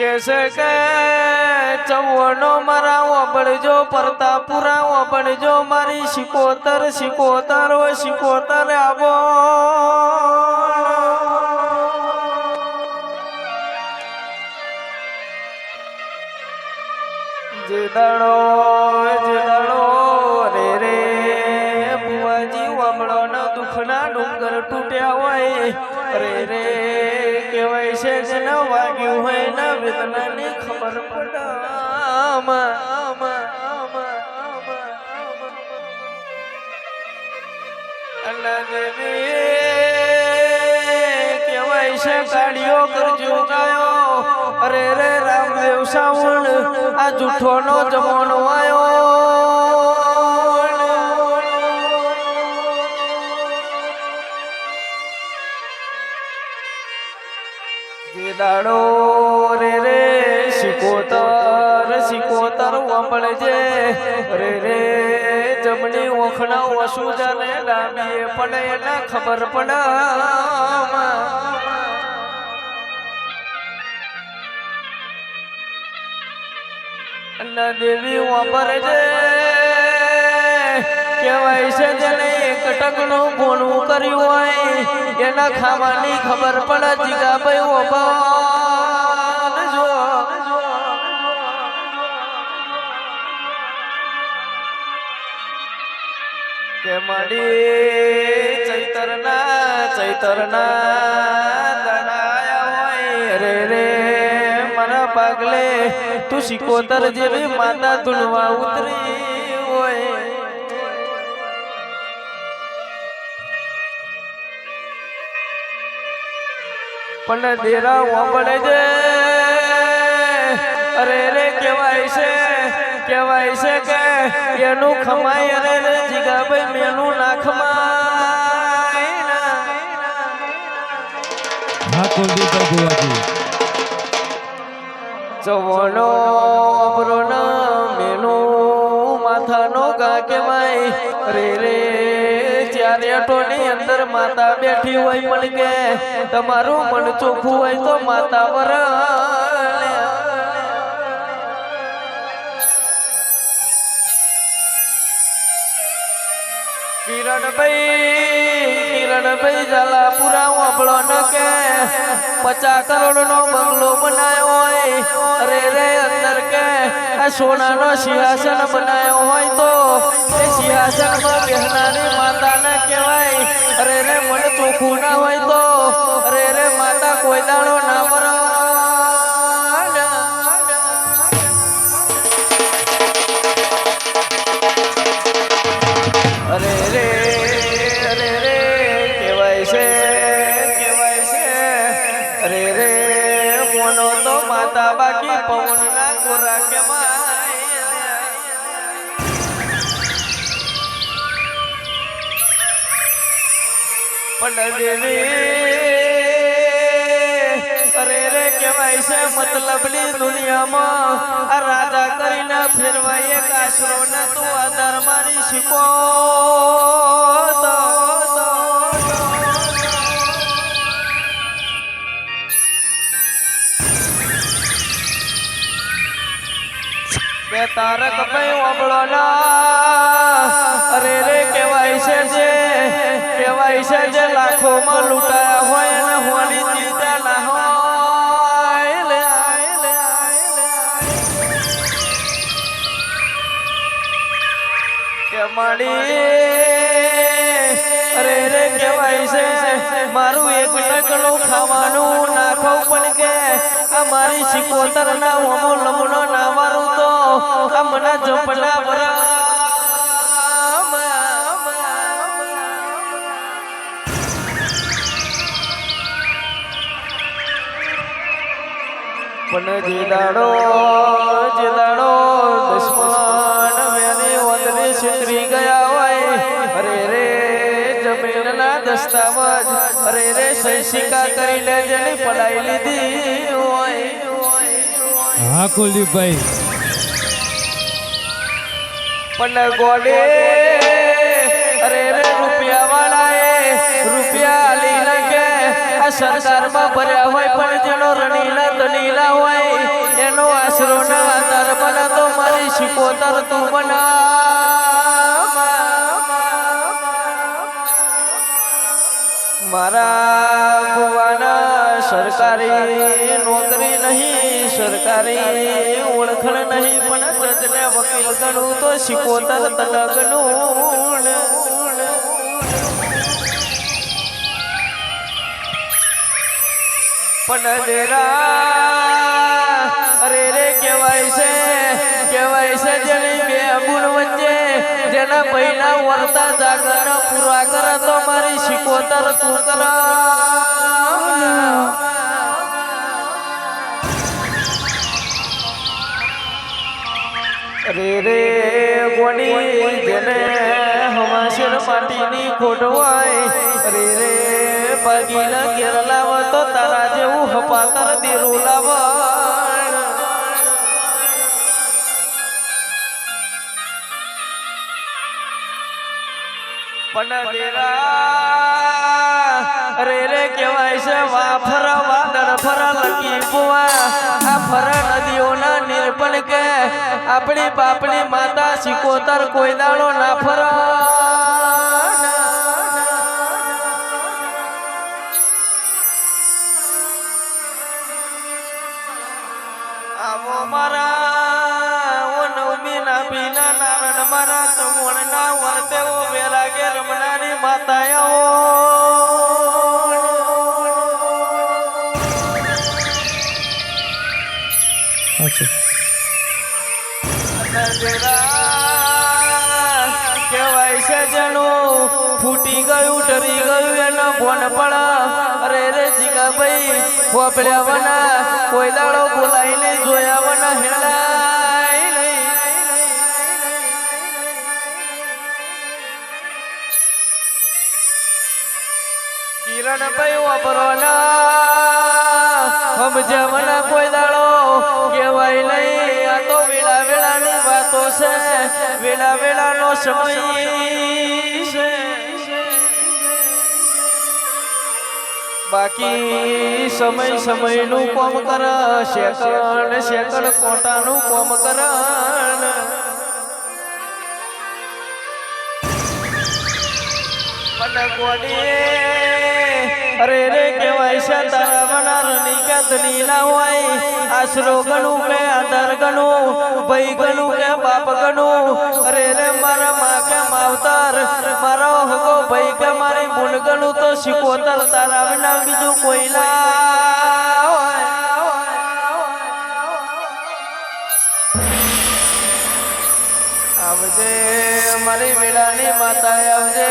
કેસે કે ચવનો મારા ઓબળજો પરતા પુરાવો ઓબળજો મારી શિકોતર શિકોતર ઓ, શિકોતર આવો. જે દાડો જે દાડો રે રે બુવાજી વામળો ના દુખના ડુંગર તૂટ્યા હોય, રે રે. કહેવાય છે કે ન વાગ્યું હોય ન વેદનાને ખબર કહેવાય છે અરે રે રામદેવ સાવણ, આ જૂઠોનો જમાનો જમણી ઓખણા ઓછું જાને ડાબીએ પડે એને ખબર પડે અન્ના દેવી વાપરજે કહેવાય છે જેને એક ટકનું ભોણું કર્યું હોય, એના ખાવાની ખબર પડે જીગાભાઈ ઓબા કે માડી ચૈતરના ચૈતરના દડાયા હોય રે રે. મારા પાગલે, તું શિકોતર જેવી માતા ધૂળવા ઉતરી હોય. પણ દેરા વાપડે છે. અરે રે, કહેવાય છે કહેવાય છે કે એનું ખમાય અરે રે જીગાભાઈ મેનું ના ખમાય ના. હા કુલદીપભાઈ ભુવાજી. ચવણો અમરોનો મેનો માથાનો ગા કેવાય રે રે અટોની અંદર માતા બેઠી હોય પણ કે તમારું મન ચોખ્ખું હોય તો માતા વર કિરણભાઈ કિરણભાઈ ઝાલા પુરા વાપડો ન કે પચાસ કરોડ નો બંગલો બનાવ્યો હોય, અરે રે અંદર કે. આ સોનાનો સિંહાસન બનાવ્યો હોય તો, એ સિંહાસનમાં બેહનારી માતા ને કહેવાય, અરે રે, મન ચોખ્ખું ના હોય તો. અરે રે, માતા કોઈ દાડો ના વરો પવનના ગોરા અરે રે છે મતલબની દુનિયામાં આ રાજા કરીને ફેરવાય એક આશરો ને તું આધાર મારી શીખો તારક ભાઈ અરે રે, કહેવાય છે જે, કહેવાય છે જે લાખોમાં લૂંટાયા હોય અને હોની ચિંતા ના હોય. કે અરે રે, કહેવાય છે મારું એક ટકનું ખાવાનું નાખો પણ કે આ મારી શિકોતર ના ઓમો લમણો ના વારું તો આ મના જપના બરા પણ જે દાડો જમીનના દસ્તાવજ. અરે રે સૈસિકા કરીને જેની પડાઈ લીધી હોય. હા કુલદીપભાઈ. પણ ગોડે અરે રે રૂપિયા વાળાએ રૂપિયા લઈ નાખે. આ સરકારમાં ભર્યા હોય પણ જેનો રણીલા તણીલા હોય આશરો ના બના તો મારી શિકોતર તું બના મારા ભુવાના સરકારી નોકરી નહીં, સરકારી ઓળખણ નહીં, પણ જજને વકીલ ગણું તો શિકોતર તલગનું પણ ડેરા, અરે રે, કહેવાય છે કહેવાય છે જેની જેના પહેલા વર્તા જાગરણ પૂરા કર તો મારી શિકોતર તું રે રે ગોડી જેને હમાશર માટીની ખોટ હોય. રે રે પગીલા ઘેર તો તારા જેવું હપાતર દેરું લાવણ પણ ડેરા રે રે કહેવાય છે વાફર વાદળ ફર, લકી નદીઓના આપણી બાપની માતા સિકોતર કોઈ દાડો ના ફર. આવો મારા, ઓ નવમી ના પીના નારણ મારા તમોણ ના વર્તે ઓ વેલા કે રમનારી માતા કેવાય છે જણો ફૂટી ગયું ડરી ગયું એનો ફોન પડા અરે રે જીગા ભાઈ હોપડ્યા વના કોઈ દાડો બોલાઈને જોયા વના હેડાય કિરણભાઈ વાપરો ના સમજવના કોઈ દાડો કહેવાય નહીં. આ તો વેળા વેળાની વાતો છે. વેળા વેળાનો સમય બાકી સમય સમયનું કોમ કર. સેકન્ડ સેકન્ડ કોટાનું કોમ કર. પણ અરે રે કહેવાય છે તારા મના રનિકા ધનીના હોય. આશરો ગણું કે આધાર ગણું. ભાઈ ગણું કે બાપ ગણું. અરે રે મારા માં કે માવતર મારો હગો ભાઈ કે મારી ભૂલ ગણું તો શીખોતર તારા વિના બીજું કોઈ ના આવજે મારી વેળાની માતા આવજે.